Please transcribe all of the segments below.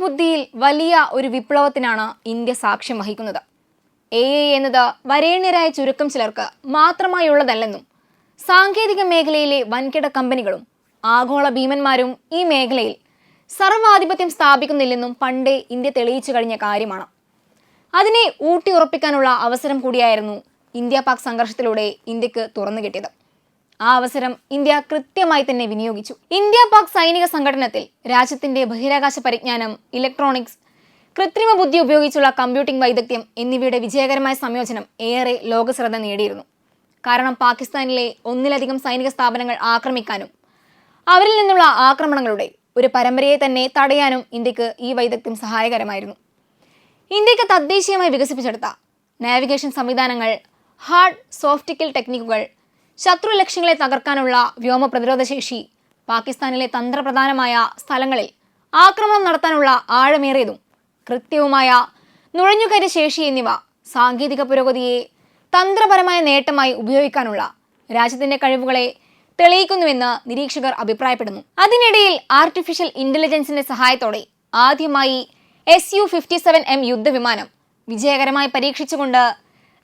ബുദ്ധിയിൽ വലിയ ഒരു വിപ്ലവത്തിനാണ് ഇന്ത്യ സാക്ഷ്യം വഹിക്കുന്നത്. എ ഐ എന്നത് വരേണ്യരായ ചുരുക്കം ചിലർക്ക് മാത്രമായുള്ളതല്ലെന്നും സാങ്കേതിക മേഖലയിലെ വൻകിട കമ്പനികളും ആഗോള ഭീമന്മാരും ഈ മേഖലയിൽ സർവാധിപത്യം സ്ഥാപിക്കുന്നില്ലെന്നും പണ്ടേ ഇന്ത്യ തെളിയിച്ചു കഴിഞ്ഞ കാര്യമാണ്. അതിനെ ഊട്ടിയുറപ്പിക്കാനുള്ള അവസരം കൂടിയായിരുന്നു ഇന്ത്യ പാക് സംഘർഷത്തിലൂടെ ഇന്ത്യയ്ക്ക് തുറന്നു കിട്ടിയത്. ആ അവസരം ഇന്ത്യ കൃത്യമായി തന്നെ വിനിയോഗിച്ചു. ഇന്ത്യ പാക് സൈനിക സംഘടനത്തിൽ രാജ്യത്തിന്റെ ബഹിരാകാശ പരിജ്ഞാനം ഇലക്ട്രോണിക്സ് കൃത്രിമ ബുദ്ധി ഉപയോഗിച്ചുള്ള കമ്പ്യൂട്ടിംഗ് വൈദഗ്ധ്യം എന്നിവയുടെ വിജയകരമായ സംയോജനം ഏറെ ലോകശ്രദ്ധ നേടിയിരുന്നു. കാരണം പാകിസ്ഥാനിലെ ഒന്നിലധികം സൈനിക സ്ഥാപനങ്ങൾ ആക്രമിക്കാനും അവരിൽ നിന്നുള്ള ആക്രമണങ്ങളുടെ ഒരു പരമ്പരയെ തന്നെ തടയാനും ഇന്ത്യയ്ക്ക് ഈ വൈദഗ്ധ്യം സഹായകരമായിരുന്നു. ഇന്ത്യയ്ക്ക് തദ്ദേശീയമായി വികസിപ്പിച്ചെടുത്ത നാവിഗേഷൻ സംവിധാനങ്ങൾ ഹാർഡ് സോഫ്റ്റിക്കൽ ടെക്നിക്കുകൾ ശത്രു ലക്ഷ്യങ്ങളെ തകർക്കാനുള്ള വ്യോമ പ്രതിരോധ ശേഷി. പാകിസ്ഥാനിലെ തന്ത്രപ്രധാനമായ സ്ഥലങ്ങളിൽ ആക്രമണം നടത്താനുള്ള ആഴമേറിയതും കൃത്യവുമായ നുഴഞ്ഞുകയറ്റ ശേഷി എന്നിവ സാങ്കേതിക പുരോഗതിയെ തന്ത്രപരമായ നേട്ടമായി ഉപയോഗിക്കാനുള്ള രാജ്യത്തിന്റെ കഴിവുകളെ തെളിയിക്കുന്നുവെന്ന് നിരീക്ഷകർ അഭിപ്രായപ്പെടുന്നു. അതിനിടയിൽ ആർട്ടിഫിഷ്യൽ ഇന്റലിജൻസിന്റെ സഹായത്തോടെ ആദ്യമായി S U fifty seven M യുദ്ധവിമാനം വിജയകരമായി പരീക്ഷിച്ചുകൊണ്ട്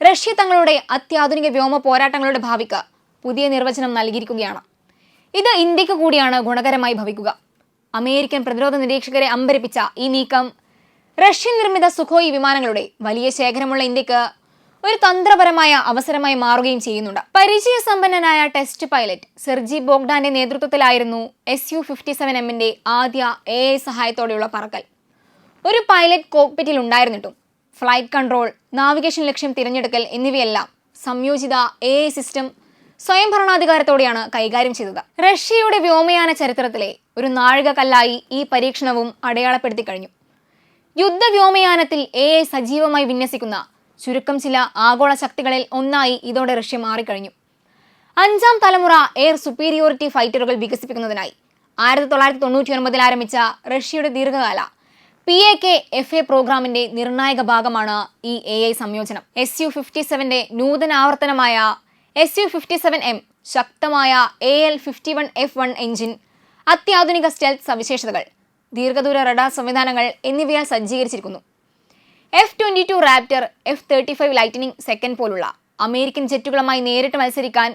റഷ്യ തങ്ങളുടെ അത്യാധുനിക വ്യോമ പോരാട്ടങ്ങളുടെ ഭാവിക്ക് പുതിയ നിർവചനം നൽകിയിരിക്കുകയാണ്. ഇത് ഇന്ത്യയ്ക്ക് കൂടിയാണ് ഗുണകരമായി ഭവിക്കുക. അമേരിക്കൻ പ്രതിരോധ നിരീക്ഷകരെ അമ്പരിപ്പിച്ച ഈ നീക്കം റഷ്യൻ നിർമ്മിത സുഖോയി വിമാനങ്ങളുടെ വലിയ ശേഖരമുള്ള ഇന്ത്യയ്ക്ക് ഒരു തന്ത്രപരമായ അവസരമായി മാറുകയും ചെയ്യുന്നുണ്ട്. പരിചയസമ്പന്നനായ ടെസ്റ്റ് പൈലറ്റ് സെർജി ബോഗ്ഡാന്റെ നേതൃത്വത്തിലായിരുന്നു എസ് യു ഫിഫ്റ്റി സെവൻ എമ്മിന്റെ ആദ്യ എ ഐ സഹായത്തോടെയുള്ള പറക്കൽ. ഒരു പൈലറ്റ് കോക്പിറ്റിൽ ഉണ്ടായിരുന്നിട്ടും ഫ്ലൈറ്റ് കൺട്രോൾ നാവിഗേഷൻ ലക്ഷ്യം തിരഞ്ഞെടുക്കൽ എന്നിവയെല്ലാം സംയോജിത എ സിസ്റ്റം സ്വയം ഭരണാധികാരത്തോടെയാണ് കൈകാര്യം ചെയ്തത്. റഷ്യയുടെ വ്യോമയാന ചരിത്രത്തിലെ ഒരു നാഴികക്കല്ലായി ഈ പരീക്ഷണവും അടയാളപ്പെടുത്തി കഴിഞ്ഞു. യുദ്ധവ്യോമയാനത്തിൽ എ ഐ സജീവമായി വിന്യസിക്കുന്ന ചുരുക്കം ചില ആഗോള ശക്തികളിൽ ഒന്നായി ഇതോടെ റഷ്യ മാറിക്കഴിഞ്ഞു. അഞ്ചാം തലമുറ എയർ സുപ്പീരിയോറിറ്റി ഫൈറ്ററുകൾ വികസിപ്പിക്കുന്നതിനായി ആയിരത്തി തൊള്ളായിരത്തി തൊണ്ണൂറ്റി ഒൻപതിൽ ആരംഭിച്ച റഷ്യയുടെ ദീർഘകാല P A K F A പ്രോഗ്രാമിന്റെ നിർണായക ഭാഗമാണ് ഈ എ ഐ സംയോജനം. എസ് യു ഫിഫ്റ്റി സെവന്റെ നൂതന ആവർത്തനമായ S U fifty seven M ശക്തമായ A L fifty one F one engine അത്യാധുനിക സ്റ്റെൽത്ത് സവിശേഷതകൾ ദീർഘദൂര റഡാർ സംവിധാനങ്ങൾ എന്നിവയാൽ സജ്ജീകരിച്ചിരിക്കുന്നു. F twenty two Raptor F thirty five Lightning second പോലുള്ള അമേരിക്കൻ ജെറ്റുകളുമായി നേരിട്ട് മത്സരിക്കാൻ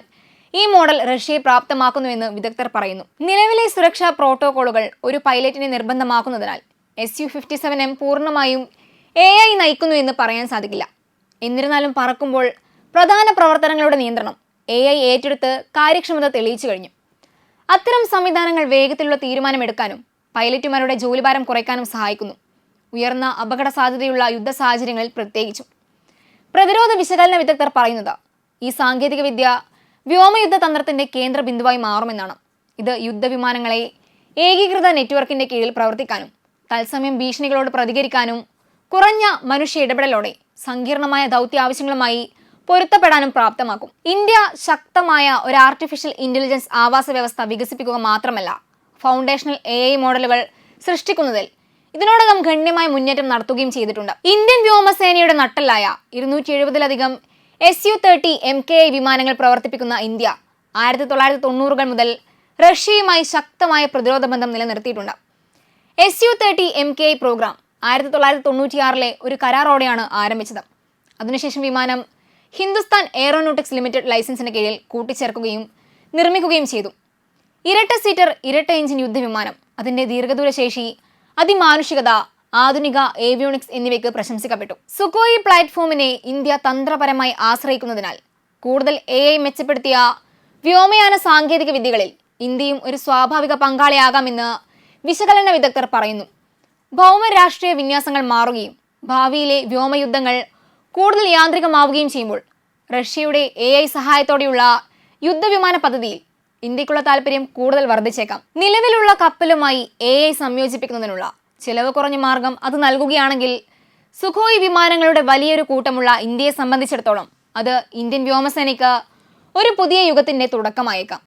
ഈ മോഡൽ റഷ്യയെ പ്രാപ്തമാക്കുന്നുവെന്ന് വിദഗ്ധർ പറയുന്നു. നിലവിലെ സുരക്ഷാ പ്രോട്ടോകോളുകൾ ഒരു പൈലറ്റിനെ നിർബന്ധമാക്കുന്നതിനാൽ S U fifty seven M പൂർണമായും എ ഐ നയിക്കുന്നു എന്ന് പറയാൻ സാധിക്കില്ല. എന്നിരുന്നാലും പറക്കുമ്പോൾ പ്രധാന പ്രവർത്തനങ്ങളുടെ നിയന്ത്രണം. എ ഐ ഏറ്റെടുത്ത് കാര്യക്ഷമത തെളിയിച്ചു കഴിഞ്ഞു. അത്തരം സംവിധാനങ്ങൾ വേഗത്തിലുള്ള തീരുമാനമെടുക്കാനും പൈലറ്റുമാരുടെ ജോലിഭാരം കുറയ്ക്കാനും സഹായിക്കുന്നു. ഉയർന്ന അപകട സാധ്യതയുള്ള യുദ്ധ സാഹചര്യങ്ങളിൽ പ്രത്യേകിച്ചും. പ്രതിരോധ വിശകലന വിദഗ്ധർ പറയുന്നത് ഈ സാങ്കേതികവിദ്യ വ്യോമയുദ്ധ തന്ത്രത്തിന്റെ കേന്ദ്ര ബിന്ദുവായി മാറുമെന്നാണ്. ഇത് യുദ്ധവിമാനങ്ങളെ ഏകീകൃത നെറ്റ്വർക്കിന്റെ കീഴിൽ പ്രവർത്തിക്കാനും തത്സമയം ഭീഷണികളോട് പ്രതികരിക്കാനും കുറഞ്ഞ മനുഷ്യ ഇടപെടലോടെ സങ്കീർണമായ ദൗത്യ ആവശ്യങ്ങളുമായി പൊരുത്തപ്പെടാനും പ്രാപ്തമാക്കും. ഇന്ത്യ ശക്തമായ ഒരു ആർട്ടിഫിഷ്യൽ ഇന്റലിജൻസ് ആവാസ വ്യവസ്ഥ വികസിപ്പിക്കുക മാത്രമല്ല ഫൗണ്ടേഷണൽ എ ഐ മോഡലുകൾ സൃഷ്ടിക്കുന്നതിൽ ഇതിനോടകം ഗണ്യമായ മുന്നേറ്റം നടത്തുകയും ചെയ്തിട്ടുണ്ട്. ഇന്ത്യൻ വ്യോമസേനയുടെ നട്ടലായ ഇരുന്നൂറ്റി എഴുപതിലധികം S U thirty M K I വിമാനങ്ങൾ പ്രവർത്തിപ്പിക്കുന്ന ഇന്ത്യ ആയിരത്തി തൊള്ളായിരത്തി തൊണ്ണൂറുകൾ മുതൽ റഷ്യയുമായി ശക്തമായ പ്രതിരോധ ബന്ധം നിലനിർത്തിയിട്ടുണ്ട്. S U thirty M K I programme ആയിരത്തി തൊള്ളായിരത്തി തൊണ്ണൂറ്റിയാറിലെ ഒരു കരാറോടെയാണ് ആരംഭിച്ചത്. അതിനുശേഷം വിമാനം ഹിന്ദുസ്ഥാൻ എയറോനോട്ടിക്സ് ലിമിറ്റഡ് ലൈസൻസിന് കീഴിൽ കൂട്ടിച്ചേർക്കുകയും നിർമ്മിക്കുകയും ചെയ്തു. ഇരട്ട സീറ്റർ ഇരട്ട എഞ്ചിൻ യുദ്ധവിമാനം അതിന്റെ ദീർഘദൂര ശേഷി അതിമാനുഷികത ആധുനിക ഏവിയോണിക്സ് എന്നിവയ്ക്ക് പ്രശംസിക്കപ്പെട്ടു. സുക്കോയി പ്ലാറ്റ്ഫോമിനെ ഇന്ത്യ തന്ത്രപരമായി ആശ്രയിക്കുന്നതിനാൽ കൂടുതൽ എ ഐ മെച്ചപ്പെടുത്തിയ വ്യോമയാന സാങ്കേതിക വിദ്യകളിൽ ഇന്ത്യയും ഒരു സ്വാഭാവിക പങ്കാളിയാകാമെന്ന് വിശകലന വിദഗ്ധർ പറയുന്നു. ഭൗമരാഷ്ട്രീയ വിന്യാസങ്ങൾ മാറുകയും ഭാവിയിലെ വ്യോമയുദ്ധങ്ങൾ കൂടുതൽ യാന്ത്രികമാവുകയും ചെയ്യുമ്പോൾ റഷ്യയുടെ എ ഐ സഹായത്തോടെയുള്ള യുദ്ധവിമാന പദ്ധതിയിൽ ഇന്ത്യക്കുള്ള താല്പര്യം കൂടുതൽ വർദ്ധിച്ചേക്കാം. നിലവിലുള്ള കപ്പലുമായി എ ഐ സംയോജിപ്പിക്കുന്നതിനുള്ള ചെലവ് കുറഞ്ഞ മാർഗം അത് നൽകുകയാണെങ്കിൽ സുഖോയ് വിമാനങ്ങളുടെ വലിയൊരു കൂട്ടമുള്ള ഇന്ത്യയെ സംബന്ധിച്ചിടത്തോളം അത് ഇന്ത്യൻ വ്യോമസേനയ്ക്ക് ഒരു പുതിയ യുഗത്തിന്റെ തുടക്കമായേക്കാം.